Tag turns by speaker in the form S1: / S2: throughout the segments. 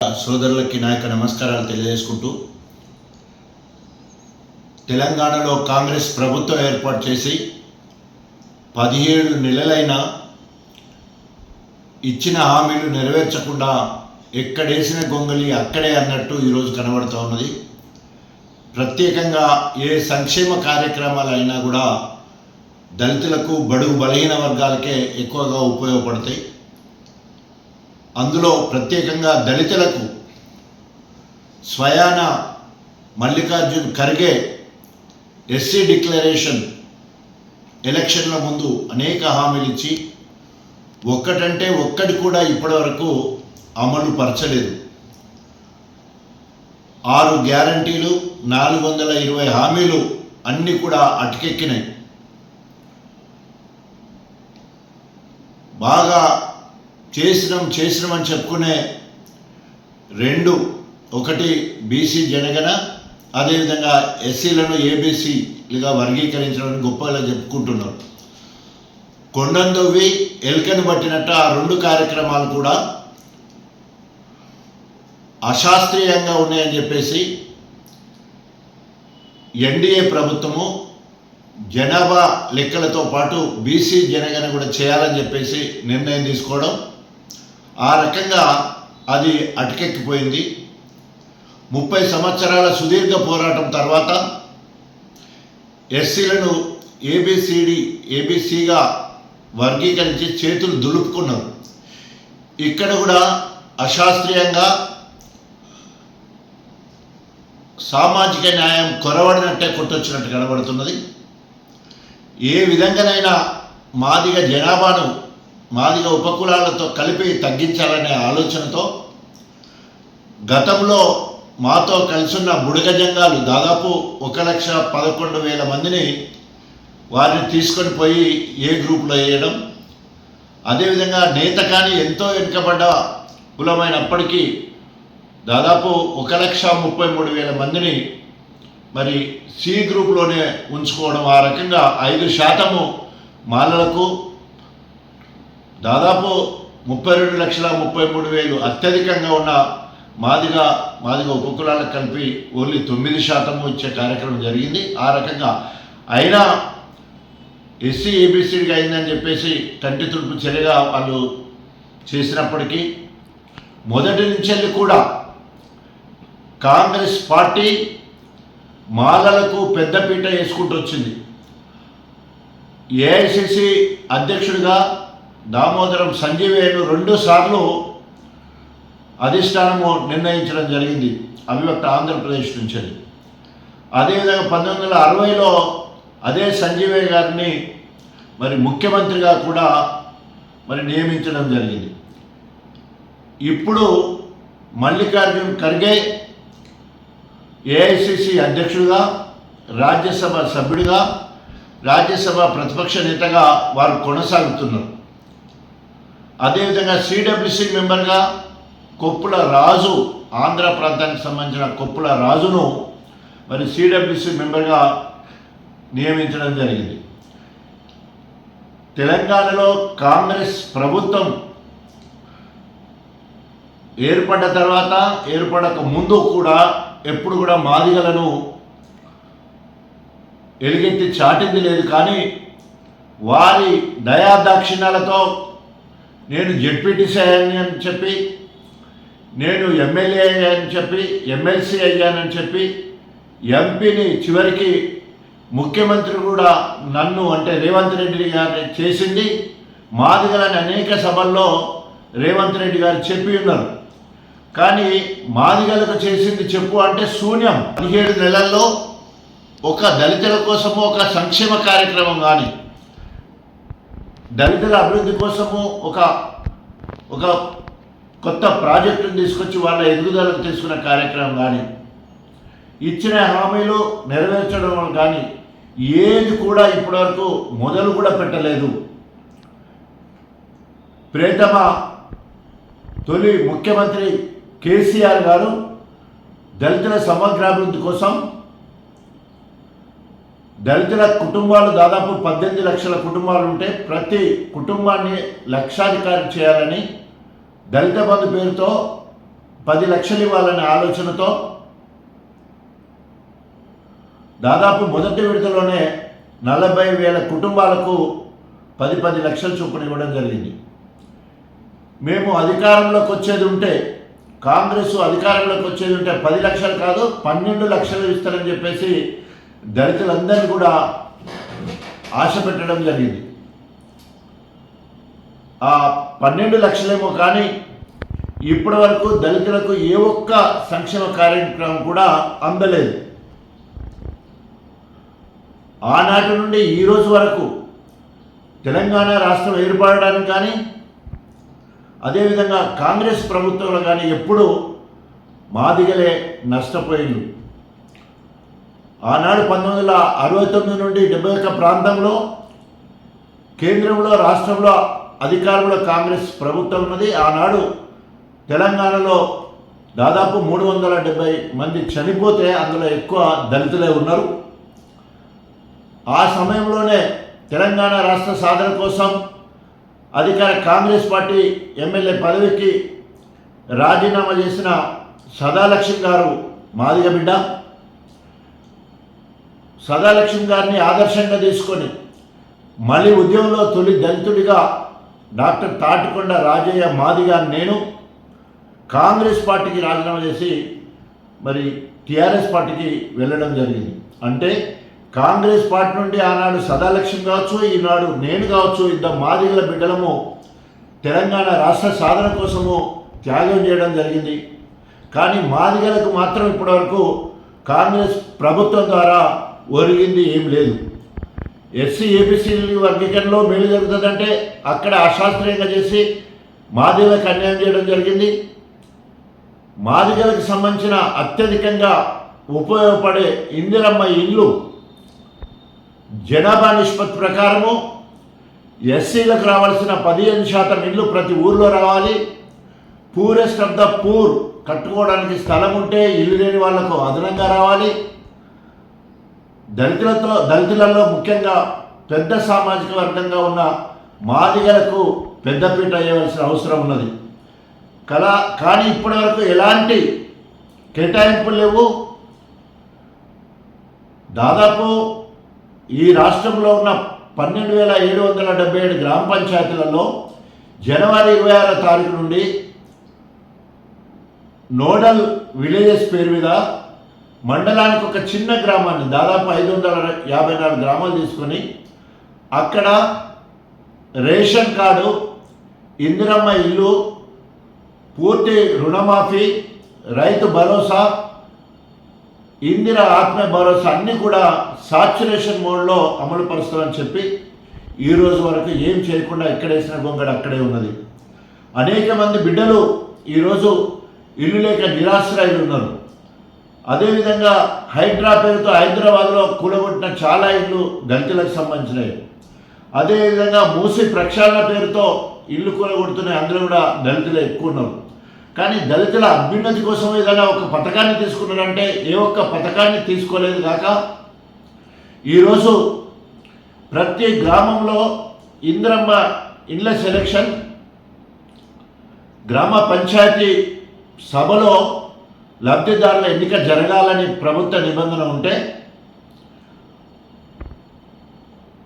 S1: సోదరులకి నా యొక్క నమస్కారాలు తెలియజేసుకుంటూ తెలంగాణలో కాంగ్రెస్ ప్రభుత్వం ఏర్పాటు చేసి పదిహేడు నెలలైన ఇచ్చిన హామీలు నెరవేర్చకుండా ఎక్కడేసిన గొంగలి అక్కడే అన్నట్టు ఈరోజు కనబడుతూ ఉన్నది. ప్రత్యేకంగా ఏ సంక్షేమ కార్యక్రమాలు అయినా కూడా దళితులకు బడుగు బలహీన వర్గాలకే ఎక్కువగా ఉపయోగపడతాయి. అందులో ప్రత్యేకంగా దళితులకు స్వయాన మల్లికార్జున్ ఖర్గే ఎస్సీ డిక్లరేషన్ ఎలక్షన్ల ముందు అనేక హామీలు ఇచ్చి ఒక్కటంటే ఒక్కటి కూడా ఇప్పటివరకు అమలు పరచలేదు. ఆరు గ్యారంటీలు నాలుగు వందల ఇరవై హామీలు అన్నీ కూడా అటకెక్కినాయి. బాగా చేసినాం చేసినాం అని చెప్పుకునే రెండు ఒకటి బీసీ జనగణ అదేవిధంగా ఎస్సీలను ఏబీసీలుగా వర్గీకరించడం గొప్పగా చెప్పుకుంటున్నారు. కొండందొవ్వి ఎల్కను పట్టినట్టు ఆ రెండు కార్యక్రమాలు కూడా అశాస్త్రీయంగా ఉన్నాయని చెప్పేసి ఎన్డీఏ ప్రభుత్వము జనాభా లెక్కలతో పాటు బీసీ జనగణ కూడా చేయాలని చెప్పేసి నిర్ణయం తీసుకోవడం ఆ రకంగా అది అటకెక్కిపోయింది. ముప్పై సంవత్సరాల సుదీర్ఘ పోరాటం తర్వాత ఎస్సీలను ఏబిసిడి ఏబిసిగా వర్గీకరించి చేతులు దులుపుకున్నాం. ఇక్కడ కూడా అశాస్త్రీయంగా సామాజిక న్యాయం కొరవడినట్టే కొట్టొచ్చినట్టు కనబడుతున్నది. ఏ విధంగానైనా మాదిగ జనాభాను మాదిగ ఉపకులాలతో కలిపి తగ్గించాలనే ఆలోచనతో గతంలో మాతో కలిసున్న బుడగ జంగాలు దాదాపు ఒక లక్ష పదకొండు వేల మందిని వారిని తీసుకొని పోయి ఏ గ్రూప్లో వేయడం అదేవిధంగా నేత కానీ ఎంతో వెనుకబడ్డ కులమైనప్పటికీ దాదాపు ఒక లక్ష ముప్పై మూడు వేల మందిని మరి సి గ్రూప్లోనే ఉంచుకోవడం ఆ రకంగా ఐదు శాతము మాలలకు దాదాపు ముప్పై రెండు లక్షల ముప్పై మూడు వేలు అత్యధికంగా ఉన్న మాదిగా మాదిగా ఉపకులాలకు కలిపి ఓన్లీ తొమ్మిది శాతము ఇచ్చే కార్యక్రమం జరిగింది. ఆ రకంగా అయినా ఎస్సీ ఏబిసిడిగా అయిందని చెప్పేసి కంటి తుడుపు చర్యగా వాళ్ళు చేసినప్పటికీ మొదటి నుంచి కూడా కాంగ్రెస్ పార్టీ మాలలకు పెద్దపీట వేసుకుంటూ వచ్చింది. ఏఐసిసి అధ్యక్షుడిగా దామోదరం సంజీవేను రెండు సార్లు అధిష్టానము నిర్ణయించడం జరిగింది అవివక్త ఆంధ్రప్రదేశ్ నుంచి అదేవిధంగా పంతొమ్మిది వందల అరవైలో అదే సంజీవయ్య గారిని మరి ముఖ్యమంత్రిగా కూడా మరి నియమించడం జరిగింది. ఇప్పుడు మల్లికార్జున్ ఖర్గే ఏఐసిసి అధ్యక్షుడిగా రాజ్యసభ సభ్యుడిగా రాజ్యసభ ప్రతిపక్ష నేతగా వారు కొనసాగుతున్నారు. అదేవిధంగా సిడబ్ల్యూసి మెంబర్గా కొప్పుల రాజు ఆంధ్ర ప్రాంతానికి సంబంధించిన కొప్పుల రాజును మరి సిడబ్ల్యూసి మెంబర్గా నియమించడం జరిగింది. తెలంగాణలో కాంగ్రెస్ ప్రభుత్వం ఏర్పడ్డ తర్వాత ఏర్పడక ముందు కూడా ఎప్పుడు కూడా మాదిగలను ఎలుగెత్తి చాటింది లేదు కానీ వారి దయాదాక్షిణ్యాలతో నేను జెడ్పీటీసీ అయ్యాను అని చెప్పి నేను ఎమ్మెల్యే అయ్యానని చెప్పి ఎమ్మెల్సీ అయ్యానని చెప్పి ఎంపీని చివరికి ముఖ్యమంత్రి కూడా నన్ను అంటే రేవంత్ రెడ్డి గారు చేసింది. మాదిగలని అనేక సభల్లో రేవంత్ రెడ్డి గారు చెప్పి ఉన్నారు. కానీ మాదిగలకు చేసింది చెప్పు అంటే శూన్యం. పదిహేడు నెలల్లో ఒక దళితుల కోసము ఒక సంక్షేమ కార్యక్రమం కానీ దళితుల అభివృద్ధి కోసము ఒక ఒక కొత్త ప్రాజెక్టును తీసుకొచ్చి వాళ్ళ ఎదుగుదలకు తీసుకున్న కార్యక్రమం కానీ ఇచ్చిన హామీలు నెరవేర్చడం కానీ ఏది కూడా ఇప్పటివరకు మొదలు కూడా పెట్టలేదు. ప్రేతమ తొలి ముఖ్యమంత్రి కేసీఆర్ గారు దళితుల సమగ్రాభివృద్ధి కోసం దళితుల కుటుంబాలు దాదాపు పద్దెనిమిది లక్షల కుటుంబాలు ఉంటే ప్రతి కుటుంబాన్ని లక్షాధికారి చేయాలని దళిత బంధు పేరుతో పది లక్షలు ఇవ్వాలనే ఆలోచనతో దాదాపు మొదటి విడతలోనే నలభై వేల కుటుంబాలకు పది పది లక్షల చొప్పున ఇవ్వడం జరిగింది. మేము అధికారంలోకి వచ్చేది ఉంటే కాంగ్రెస్ అధికారంలోకి వచ్చేది ఉంటే పది లక్షలు కాదు పన్నెండు లక్షలు ఇస్తారని చెప్పేసి దళితులందరినీ కూడా ఆశ పెట్టడం జరిగింది. ఆ పన్నెండు లక్షలేమో కానీ ఇప్పటి వరకు దళితులకు ఏ ఒక్క సంక్షేమ కార్యక్రమం కూడా అందలేదు. ఆనాటి నుండి ఈ రోజు వరకు తెలంగాణ రాష్ట్రం ఏర్పడడానికి కానీ అదేవిధంగా కాంగ్రెస్ ప్రభుత్వంలో కానీ ఎప్పుడూ మాదిగలే నష్టపోయింది ఆనాడు పంతొమ్మిది వందల అరవై తొమ్మిది నుండి డెబ్బై ఒక్క ప్రాంతంలో కేంద్రంలో రాష్ట్రంలో అధికారంలో కాంగ్రెస్ ప్రభుత్వం ఉన్నది. ఆనాడు తెలంగాణలో దాదాపు మూడు వందల డెబ్బై మంది చనిపోతే అందులో ఎక్కువ దళితులే ఉన్నారు. ఆ సమయంలోనే తెలంగాణ రాష్ట్ర సాధన కోసం అధికార కాంగ్రెస్ పార్టీ ఎమ్మెల్యే పదవికి రాజీనామా చేసిన సదాలక్ష్మి గారు మాదిగ బిడ్డ. సదాలక్ష్మి గారిని ఆదర్శంగా తీసుకొని మళ్ళీ ఉద్యమంలో తొలి దళితుడిగా డాక్టర్ తాటికొండ రాజయ్య మాదిగా నేను కాంగ్రెస్ పార్టీకి రాజీనామా చేసి మరి టీఆర్ఎస్ పార్టీకి వెళ్ళడం జరిగింది. అంటే కాంగ్రెస్ పార్టీ నుండి ఆనాడు సదాలక్ష్మి కావచ్చు ఈనాడు నేను కావచ్చు ఇద్దరు మాదిగల బిడ్డలము తెలంగాణ రాష్ట్ర సాధన కోసము త్యాగం చేయడం జరిగింది. కానీ మాదిగలకు మాత్రం ఇప్పటివరకు కాంగ్రెస్ ప్రభుత్వం ద్వారా ఒరిగింది ఏం లేదు. ఎస్సీ ఏబిసి వర్గీకరణలో మేలు జరుగుతుందంటే అక్కడ అశాస్త్రీయంగా చేసి మాదిగలకు అన్యాయం చేయడం జరిగింది. మాదిగలకు సంబంధించిన అత్యధికంగా ఉపయోగపడే ఇందిరమ్మ ఇల్లు జనాభా నిష్పత్తి ప్రకారము ఎస్సీలకు రావాల్సిన పదిహేను శాతం ఇల్లు ప్రతి ఊర్లో రావాలి. పూరెస్ట్ ఆఫ్ ద పూర్ కట్టుకోవడానికి స్థలం ఉంటే ఇల్లు లేని వాళ్ళకు అదనంగా రావాలి. దళితులతో దళితులలో ముఖ్యంగా పెద్ద సామాజిక వర్గంగా ఉన్న మాదిగలకు పెద్దపీట అయ్యవలసిన అవసరం ఉన్నది. కళా కానీ ఇప్పటివరకు ఎలాంటి కేటాయింపులు లేవు. దాదాపు ఈ రాష్ట్రంలో ఉన్న పన్నెండు వేల ఏడు వందల డెబ్బై ఏడు గ్రామ పంచాయతీలలో జనవరి ఇరవై ఆరో తారీఖు నుండి నోడల్ విలేజెస్ పేరు మీద మండలానికి ఒక చిన్న గ్రామాన్ని దాదాపు ఐదు వందల యాభై నాలుగు గ్రామాలు తీసుకొని అక్కడ రేషన్ కార్డు ఇందిరమ్మ ఇల్లు పూర్తి రుణమాఫీ రైతు భరోసా ఇందిర ఆత్మ భరోసా అన్నీ కూడా సాచురేషన్ మోడ్లో అమలు పరుస్తామని చెప్పి ఈ రోజు వరకు ఏం చేయకుండా ఎక్కడేసిన గొంగడ అక్కడే ఉన్నది. అనేక మంది బిడ్డలు ఈరోజు ఇల్లు లేక నిరాశ్రయులు ఉన్నారు. అదేవిధంగా హైడ్రా పేరుతో హైదరాబాద్లో కూడగొట్టిన చాలా ఇల్లు దళితులకు సంబంధించినవి. అదేవిధంగా మూసి ప్రక్షాళన పేరుతో ఇల్లు కూలగొడుతున్నాయి అందరూ కూడా దళితులు ఎక్కువ ఉన్నారు. కానీ దళితుల అభ్యున్నతి కోసం ఏదైనా ఒక పథకాన్ని తీసుకున్నారంటే ఏ ఒక్క పథకాన్ని తీసుకోలేదు కాక ఈరోజు ప్రతి గ్రామంలో ఇంద్రమ్మ ఇండ్ల సెలక్షన్ గ్రామ పంచాయతీ సభలో లబ్ధిదారుల ఎన్నిక జరగాలని ప్రభుత్వ నిబంధన ఉంటే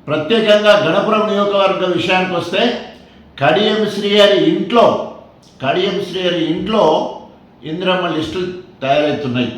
S1: ప్రత్యేకంగా గణపురం నియోజకవర్గ విషయానికి వస్తే కడియం శ్రీహరి ఇంట్లో కడియం శ్రీహరి ఇంట్లో ఇందిరమ్మ లిస్టులు తయారవుతున్నాయి